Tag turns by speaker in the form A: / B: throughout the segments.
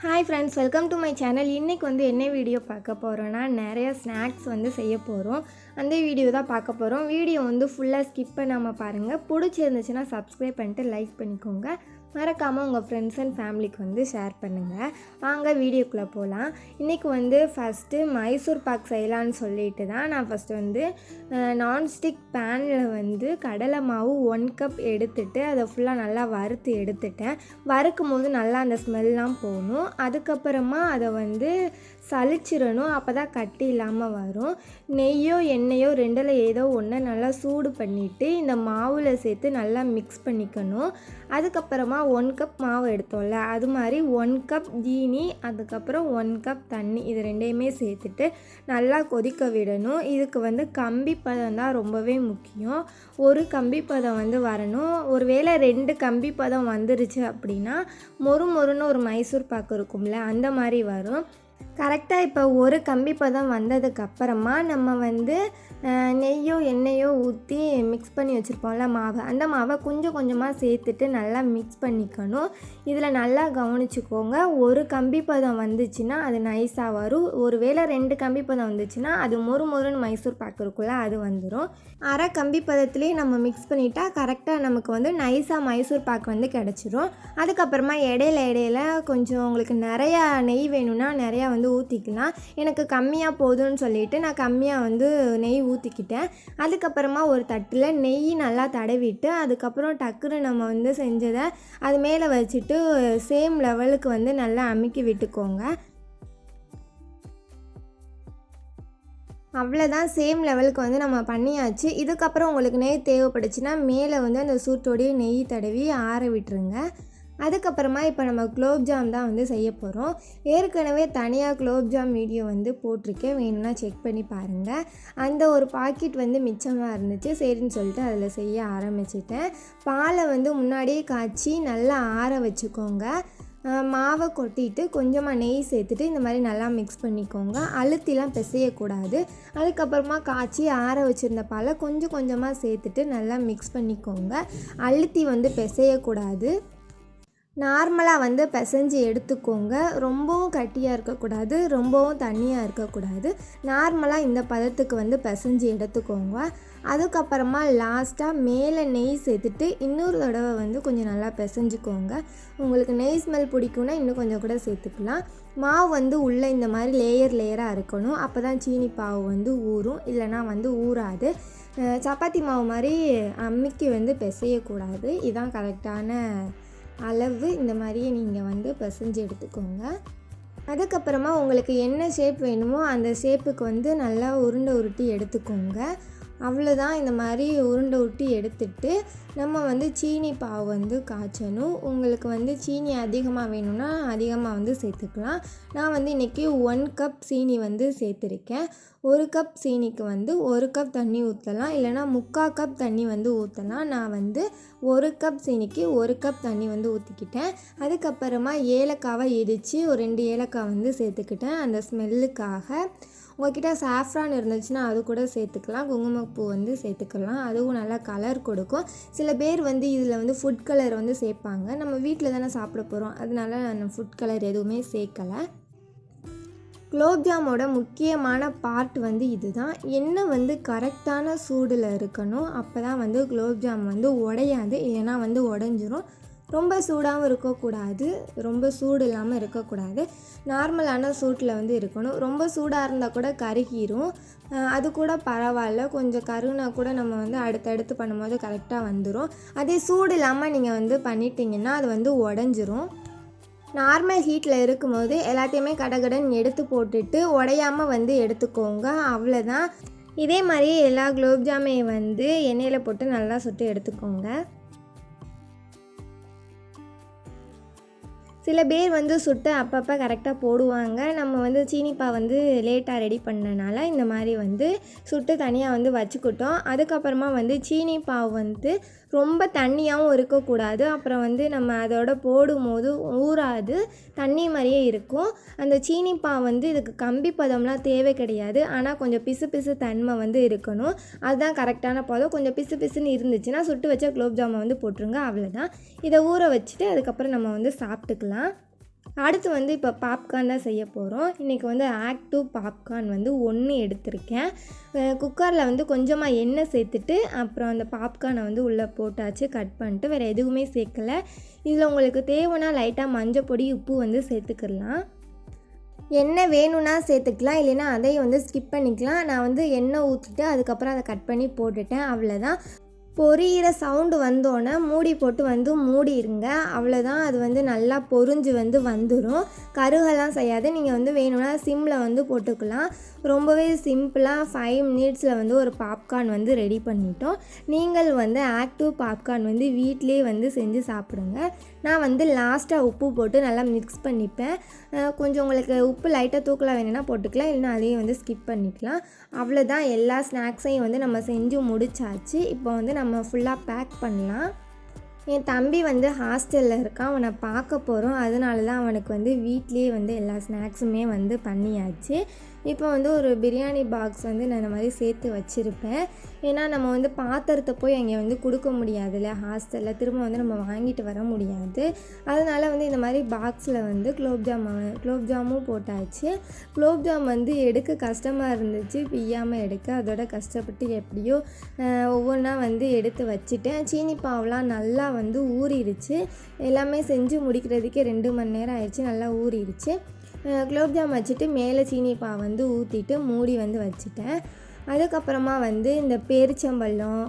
A: Hi friends welcome to my channel இன்றைக்கி வந்து என்ன வீடியோ பார்க்க போகிறோன்னா நிறைய ஸ்நாக்ஸ் வந்து செய்ய போகிறோம் அந்த வீடியோ தான் பார்க்க போகிறோம் வீடியோ வந்து ஃபுல்லாக ஸ்கிப் பண்ணாமல் பாருங்கள் பிடிச்சிருந்துச்சுன்னா சப்ஸ்கிரைப் பண்ணிட்டு லைக் பண்ணிக்கோங்க. மறக்காமல் உங்கள் ஃப்ரெண்ட்ஸ் அண்ட் ஃபேமிலிக்கு வந்து ஷேர் பண்ணுங்கள் வாங்க வீடியோக்குள்ளே போகலாம் இன்றைக்கி வந்து ஃபஸ்ட்டு மைசூர் பாக் செய்யலான்னு சொல்லிட்டு தான் நான் ஃபஸ்ட்டு வந்து நான்ஸ்டிக் பேனில் வந்து கடலை மாவு ஒன் கப் எடுத்துட்டு அதை ஃபுல்லாக நல்லா வறுத்து எடுத்துட்டேன். வறுக்கும் போது நல்லா அந்த ஸ்மெல்லாம் போகணும் அதுக்கப்புறமா அதை வந்து சலிச்சிடணும் அப்போ தான் கட்டி இல்லாமல் வரும். நெய்யோ எண்ணெயோ ரெண்டில் ஏதோ ஒன்று நல்லா சூடு பண்ணிவிட்டு இந்த மாவில் சேர்த்து நல்லா மிக்ஸ் பண்ணிக்கணும். அதுக்கப்புறமா ஒன் கப் மாவு எடுத்தோம்ல அது மாதிரி ஒன் கப் தீனி அதுக்கப்புறம் ஒன் கப் தண்ணி இது ரெண்டையுமே சேர்த்துட்டு நல்லா கொதிக்க விடணும். இதுக்கு வந்து கம்பி பதம் தான் ரொம்பவே முக்கியம். ஒரு கம்பி பதம் வந்து வரணும். ஒருவேளை ரெண்டு கம்பி பதம் வந்துருச்சு அப்படின்னா மொறு மொறுன்னு ஒரு மைசூர் பாக்கு இருக்கும்ல அந்த மாதிரி வரும். கரெக்டாக இப்போ ஒரு கம்பி பதம் வந்ததுக்கப்புறமா நம்ம வந்து நெய்யோ எண்ணெயோ ஊற்றி மிக்ஸ் பண்ணி வச்சுருப்போம்ல மாவை. அந்த மாவை கொஞ்சம் கொஞ்சமாக சேர்த்துட்டு நல்லா மிக்ஸ் பண்ணிக்கணும். இதில் நல்லா கவனிச்சுக்கோங்க. ஒரு கம்பி பதம் வந்துச்சுன்னா அது நைஸாக வரும். ஒருவேளை ரெண்டு கம்பி பதம் வந்துச்சுன்னா அது மொறு மொறுன்னு மைசூர் பாக்கு இருக்குல்ல அது வந்துடும் அரை கம்பி பதத்துலேயே நம்ம மிக்ஸ் பண்ணிட்டா கரெக்டாக நமக்கு வந்து நைஸாக மைசூர் பாக்கு வந்து கிடச்சிரும். அதுக்கப்புறமா இடையில இடையில கொஞ்சம் உங்களுக்கு நிறையா நெய் வேணும்னா நிறையா வந்து ஊற்றிக்கலாம் எனக்கு கம்மியாக போதும்னு சொல்லிட்டு நான் கம்மியாக வந்து நெய் ஊற்றிக்கிட்டேன் அதுக்கப்புறமா ஒரு தட்டில் நெய் நல்லா தடவிட்டு அதுக்கப்புறம் டக்குன்னு நம்ம வந்து செஞ்சதை அது மேலே வச்சுட்டு சேம் லெவலுக்கு வந்து நல்லா அமுக்கி விட்டுக்கோங்க. அவ்வளோதான் சேம் லெவலுக்கு வந்து நம்ம பண்ணியாச்சு. இதுக்கப்புறம் உங்களுக்கு நெய் தேவைப்படுச்சுன்னா மேலே வந்து அந்த சூட்டோடைய நெய் தடவி ஆற விட்டுருங்க. அதுக்கப்புறமா இப்போ நம்ம குலோப்ஜாம் தான் வந்து செய்ய போகிறோம் ஏற்கனவே தனியாக குலோப்ஜாம் வீடியோ வந்து போட்டிருக்கேன். வேணும்னா செக் பண்ணி பாருங்கள் அந்த ஒரு பாக்கெட் வந்து மிச்சமாக இருந்துச்சு. சரின்னு சொல்லிட்டு அதில் செய்ய ஆரம்பிச்சிட்டேன். பாலை வந்து முன்னாடியே காய்ச்சி நல்லா ஆற வச்சுக்கோங்க. மாவை கொட்டிட்டு கொஞ்சமாக நெய் சேர்த்துட்டு இந்த மாதிரி நல்லா மிக்ஸ் பண்ணிக்கோங்க. அழுத்திலாம் பிசையக்கூடாது. அதுக்கப்புறமா காய்ச்சி ஆற வச்சுருந்த பாலை கொஞ்சம் கொஞ்சமாக சேர்த்துட்டு நல்லா மிக்ஸ் பண்ணிக்கோங்க. அழுத்தி வந்து பிசையக்கூடாது. நார்மலாக வந்து பிசைஞ்சு எடுத்துக்கோங்க. ரொம்பவும் கட்டியாக இருக்கக்கூடாது ரொம்பவும் தண்ணியாக இருக்கக்கூடாது. நார்மலாக இந்த பதத்துக்கு வந்து பிசைஞ்சு எடுத்துக்கோங்க. அதுக்கப்புறமா லாஸ்ட்டாக மேலே நெய் சேர்த்துட்டு இன்னொரு தடவை வந்து கொஞ்சம் நல்லா பிசைஞ்சுக்கோங்க. உங்களுக்கு நெய் ஸ்மெல் பிடிக்கும்னா இன்னும் கொஞ்சம் கூட சேர்த்துக்கலாம். மாவு வந்து உள்ளே இந்த மாதிரி லேயர் லேயராக இருக்கணும். அப்போ தான் சீனி பாவு வந்து ஊறும். இல்லைனா வந்து ஊறாது. சப்பாத்தி மாவு மாதிரி அம்மிக்கு வந்து பிசையக்கூடாது. இதுதான் கரெக்டான அளவு இந்த மாதிரியே நீங்கள் வந்து பிசைஞ்சு எடுத்துக்கோங்க. அதுக்கப்புறமா உங்களுக்கு என்ன ஷேப் வேணுமோ அந்த ஷேப்புக்கு வந்து நல்லா உருண்டை உருட்டி எடுத்துக்கோங்க. அவ்வளோதான் இந்த மாதிரி உருண்டை உருட்டி எடுத்துட்டு நம்ம வந்து சீனி பாவு வந்து காய்ச்சணும். உங்களுக்கு வந்து சீனி அதிகமாக வேணும்னா அதிகமாக வந்து சேர்த்துக்கலாம். நான் வந்து இன்றைக்கி ஒன் கப் சீனி வந்து சேர்த்துருக்கேன். ஒரு கப் சீனிக்கு வந்து ஒரு கப் தண்ணி ஊற்றலாம் இல்லைனா முக்கால் கப் தண்ணி வந்து ஊற்றலாம் நான் வந்து ஒரு கப் சீனிக்கு ஒரு கப் தண்ணி வந்து ஊற்றிக்கிட்டேன் அதுக்கப்புறமா ஏலக்காவை இடித்து ஒரு ரெண்டு ஏலக்காய் வந்து சேர்த்துக்கிட்டேன். அந்த ஸ்மெல்லுக்காக உங்ககிட்ட சாஃப்ரான் இருந்துச்சுன்னா அது கூட சேர்த்துக்கலாம். குங்குமப்பூ வந்து சேர்த்துக்கலாம். அதுவும் நல்லா கலர் கொடுக்கும். சில பேர் வந்து இதில் வந்து ஃபுட் கலர் வந்து சேர்ப்பாங்க. நம்ம வீட்டில் தானே சாப்பிட போகிறோம் அதனால நான் ஃபுட் கலர் எதுவுமே சேர்க்கலை. குலோப்ஜாமோட முக்கியமான பார்ட் வந்து இதுதான். எண்ணெய் வந்து கரெக்டான சூடில் இருக்கணும். அப்போ தான் வந்து குலோப்ஜாம் வந்து உடையாது. இல்லைன்னா வந்து உடஞ்சிரும். ரொம்ப சூடாகவும் இருக்கக்கூடாது. ரொம்ப சூடு இல்லாமல் இருக்கக்கூடாது. நார்மலான சூட்டில் வந்து இருக்கணும். ரொம்ப சூடாக இருந்தால் கூட கருகிரும். அது கூட பரவாயில்ல. கொஞ்சம் கருனா கூட நம்ம வந்து அடுத்தடுத்து பண்ணும்போது கரெக்டாக வந்துடும் அதே சூடு இல்லாமல் நீங்கள் வந்து பண்ணிட்டீங்கன்னா அது வந்து உடஞ்சிரும். நார்மல் ஹீட்டில் இருக்கும்போது எல்லாத்தையுமே கடகடன் எடுத்து போட்டுட்டு உடையாமல் வந்து எடுத்துக்கோங்க. அவ்வளோதான் இதே மாதிரி எல்லா குலோப்ஜாமையும் வந்து எண்ணெயில் போட்டு நல்லா சுட்டு எடுத்துக்கோங்க. சில பேர் வந்து சுட்டு அப்பப்போ கரெக்டாக போடுவாங்க. நம்ம வந்து சீனிப்பா வந்து லேட்டாக ரெடி பண்ணனால இந்த மாதிரி வந்து சுட்டு தனியாக வந்து வச்சுக்கிட்டோம். அதுக்கப்புறமா வந்து சீனிப்பாவு வந்து ரொம்ப தண்ணியாகவும் இருக்கக்கூடாது. அப்புறம் வந்து நம்ம அதோட போடும்போது ஊறாது. தண்ணி மாதிரியே இருக்கும். அந்த சீனிப்பா வந்து இதுக்கு கம்பி பதம்லாம் தேவை கிடையாது. ஆனால் கொஞ்சம் பிசு பிசு தன்மை வந்து இருக்கணும். அதுதான் கரெக்டான பதம். கொஞ்சம் பிசு பிசுன்னு இருந்துச்சுன்னா சுட்டு வச்ச குலோப் ஜாமை வந்து போட்டுருங்க. அவ்வளோதான் இதை ஊற வச்சுட்டு அதுக்கப்புறம் நம்ம வந்து சாப்பிட்டுக்கலாம். அடுத்து வந்து இப்போ பாப்கார்ன் தான் செய்ய போகிறோம் இன்றைக்கி வந்து ஆக்ட் டூ பாப்கார்ன் வந்து ஒன்று எடுத்திருக்கேன். குக்கரில் வந்து கொஞ்சமாக எண்ணெய் சேர்த்துட்டு அப்புறம் அந்த பாப்கார்னை வந்து உள்ளே போட்டாச்சு கட் பண்ணிட்டு வேறு எதுவுமே சேர்க்கலை. இதில் உங்களுக்கு தேவைன்னா லைட்டாக மஞ்சள் பொடி உப்பு வந்து சேர்த்துக்கிடலாம். எண்ணெய் வேணும்னா சேர்த்துக்கலாம் இல்லைன்னா அதையும் வந்து ஸ்கிப் பண்ணிக்கலாம். நான் வந்து எண்ணெய் ஊற்றிட்டு அதுக்கப்புறம் அதை கட் பண்ணி போட்டுட்டேன் அவ்வளோதான் பொரியிற சவுண்டு வந்தோடனே மூடி போட்டு வந்து மூடிடுங்க அவ்வளோதான் அது வந்து நல்லா பொரிஞ்சு வந்து வந்துடும் கருகெல்லாம் செய்யாது. நீங்கள் வந்து வேணும்னா சிம்மில் வந்து போட்டுக்கலாம். ரொம்பவே சிம்பிளாக ஃபைவ் மினிட்ஸில் வந்து ஒரு பாப்கார்ன் வந்து ரெடி பண்ணிட்டோம். நீங்கள் வந்து ஆக்டிவ் பாப்கார்ன் வந்து வீட்டிலே வந்து செஞ்சு சாப்பிடுங்க. நான் வந்து லாஸ்ட்டாக உப்பு போட்டு நல்லா மிக்ஸ் பண்ணிப்பேன். கொஞ்சம் உங்களுக்கு உப்பு லைட்டாக தூக்கலாம் வேணும்னா போட்டுக்கலாம் இல்லைன்னா அதையும் வந்து ஸ்கிப் பண்ணிக்கலாம். அவ்வளோதான் எல்லா ஸ்நாக்ஸையும் வந்து நம்ம செஞ்சு முடிச்சாச்சு. இப்போ வந்து நம்ம ஃபுல்லாக பேக் பண்ணலாம். என் தம்பி வந்து ஹாஸ்டலில் இருக்கான். அவனை பார்க்க போகிறோம் அதனால தான் அவனுக்கு வந்து வீட்லேயே வந்து எல்லா ஸ்நாக்ஸுமே வந்து பண்ணியாச்சு. இப்போ வந்து ஒரு பிரியாணி பாக்ஸ் வந்து நான் இந்த மாதிரி சேர்த்து வச்சுருப்பேன். ஏன்னா நம்ம வந்து பாத்திரத்தை போய் அங்கே வந்து கொடுக்க முடியாதுல்ல. ஹாஸ்டலில் திரும்ப வந்து நம்ம வாங்கிட்டு வர முடியாது. அதனால் வந்து இந்த மாதிரி பாக்ஸில் வந்து குலோப்ஜாம் குலோப்ஜாமும் போட்டாச்சு. குலோப்ஜாம் வந்து எடுக்க கஷ்டமாக இருந்துச்சு. பிய்யாமல் எடுக்க அதோட கஷ்டப்பட்டு எப்படியோ ஒவ்வொன்றா வந்து எடுத்து வச்சுட்டேன். சீனி பாவெலாம் நல்லா வந்து ஊறிடுச்சு எல்லாமே செஞ்சு முடிக்கிறதுக்கே ரெண்டு மணி நேரம் ஆயிடுச்சு நல்லா ஊறிடுச்சு குலோப்ஜாம் வச்சுட்டு மேலே சீனி பா வந்து ஊற்றிட்டு மூடி வந்து வச்சுட்டேன். அதுக்கப்புறமா வந்து இந்த பேரிச்சம்பழம்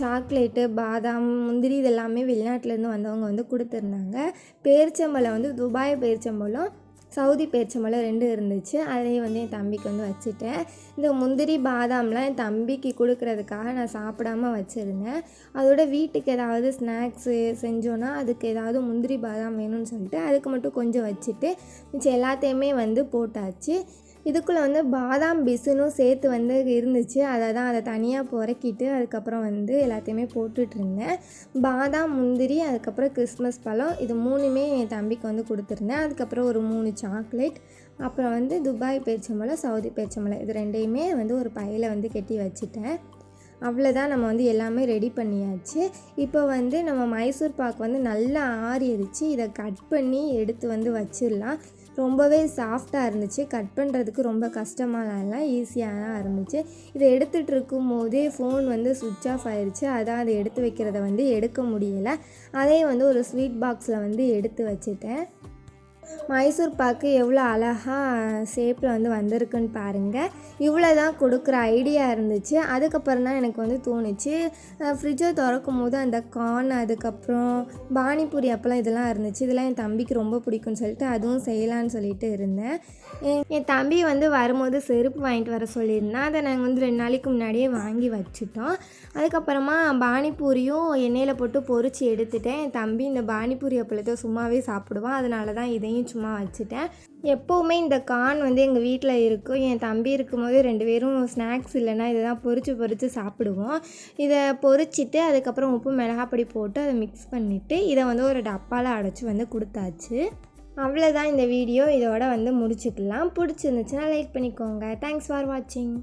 A: சாக்லேட்டு பாதாம் முந்திரி இதெல்லாமே வெளிநாட்டிலேருந்து வந்தவங்க வந்து கொடுத்துருந்தாங்க. பேரிச்சம்பழம் வந்து துபாய் பேரிச்சம்பழம் சவுதி பேரிச்சம்பழம் ரெண்டு இருந்துச்சு. அதையும் வந்து என் தம்பிக்கு வந்து வச்சுட்டேன். இந்த முந்திரி பாதாம்லாம் என் தம்பிக்கு கொடுக்குறதுக்காக நான் சாப்பிடாம வச்சுருந்தேன். அதோட வீட்டுக்கு ஏதாவது ஸ்நாக்ஸு செஞ்சோன்னா அதுக்கு ஏதாவது முந்திரி பாதாம் வேணும்னு சொல்லிட்டு அதுக்கு மட்டும் கொஞ்சம் வச்சுட்டு மிச்சம் எல்லாத்தையுமே வந்து போட்டாச்சு. இதுக்குள்ளே வந்து பாதாம் பிசுனும் சேர்த்து வந்து இருந்துச்சு. அதை தான் அதை தனியாக புறக்கிட்டு அதுக்கப்புறம் வந்து எல்லாத்தையுமே போட்டுட்ருந்தேன் பாதாம் முந்திரி அதுக்கப்புறம் கிறிஸ்மஸ் பழம் இது மூணுமே என் தம்பிக்கு வந்து கொடுத்துருந்தேன். அதுக்கப்புறம் ஒரு மூணு சாக்லேட் அப்புறம் வந்து துபாய் பேச்சமலை சவுதி பேரிச்சம்பழம் இது ரெண்டையுமே வந்து ஒரு பையில் வந்து கட்டி வச்சுட்டேன். அவ்வளோதான் நம்ம வந்து எல்லாமே ரெடி பண்ணியாச்சு. இப்போ வந்து நம்ம மைசூர் பாக் வந்து நல்லா ஆறிடுச்சு. இதை கட் பண்ணி எடுத்து வந்து வச்சிடலாம். ரொம்பவே சாஃப்டாக இருந்துச்சு. கட் பண்ணுறதுக்கு ரொம்ப கஷ்டமாலாம் இல்லை. ஈஸியாக தான் இருந்துச்சு. இதை எடுத்துகிட்டு இருக்கும் போதே ஃபோன் வந்து சுவிட்ச் ஆஃப் ஆயிடுச்சு அதான் அதை எடுத்து வைக்கிறத வந்து எடுக்க முடியலை. அதையும் வந்து ஒரு ஸ்வீட் பாக்ஸில் வந்து எடுத்து வச்சுட்டேன். மைசூர் பாக்கு எவ்வளோ அழகாக ஷேப்பில் வந்து வந்திருக்குன்னு பாருங்கள் இவ்வளோ தான் கொடுக்குற ஐடியா இருந்துச்சு. அதுக்கப்புறம் தான் எனக்கு வந்து தோணுச்சு. ஃப்ரிட்ஜை திறக்கும் போது அந்த கார்ன் அதுக்கப்புறம் பானிபூரி அப்பெல்லாம் இதெல்லாம் இருந்துச்சு. இதெல்லாம் என் தம்பிக்கு ரொம்ப பிடிக்கும்னு சொல்லிட்டு அதுவும் செய்யலான்னு சொல்லிட்டு இருந்தேன். என் தம்பி வந்து வரும்போது செருப்பு வாங்கிட்டு வர சொல்லியிருந்தேன். அதை நாங்கள் வந்து ரெண்டு நாளைக்கு முன்னாடியே வாங்கி வச்சுட்டோம். அதுக்கப்புறமா பானிபூரியும் எண்ணெயில் போட்டு பொறிச்சு எடுத்துட்டேன். என் தம்பி இந்த பானிபூரி அப்பளத்தை சும்மாவே சாப்பிடுவான். அதனால தான் இதையும் சும்மா வச்சுட்டேன். எப்போவுமே இந்த கான் வந்து எங்கள் வீட்டில் இருக்கும். என் தம்பி இருக்கும்போது ரெண்டு பேரும் ஸ்நாக்ஸ் இல்லைன்னா இதை தான் பொறிச்சு பொறித்து சாப்பிடுவோம். இதை பொறிச்சிட்டு அதுக்கப்புறம் உப்பு மிளகாப்பொடி போட்டு அதை மிக்ஸ் பண்ணிவிட்டு இதை வந்து ஒரு டப்பாவில் அடைச்சி வந்து கொடுத்தாச்சு. அவ்வளோதான் இந்த வீடியோ இதோட வந்து முடிச்சுக்கலாம். பிடிச்சிருந்துச்சுன்னா லைக் பண்ணிக்கோங்க. தேங்க்ஸ் ஃபார் வாட்சிங்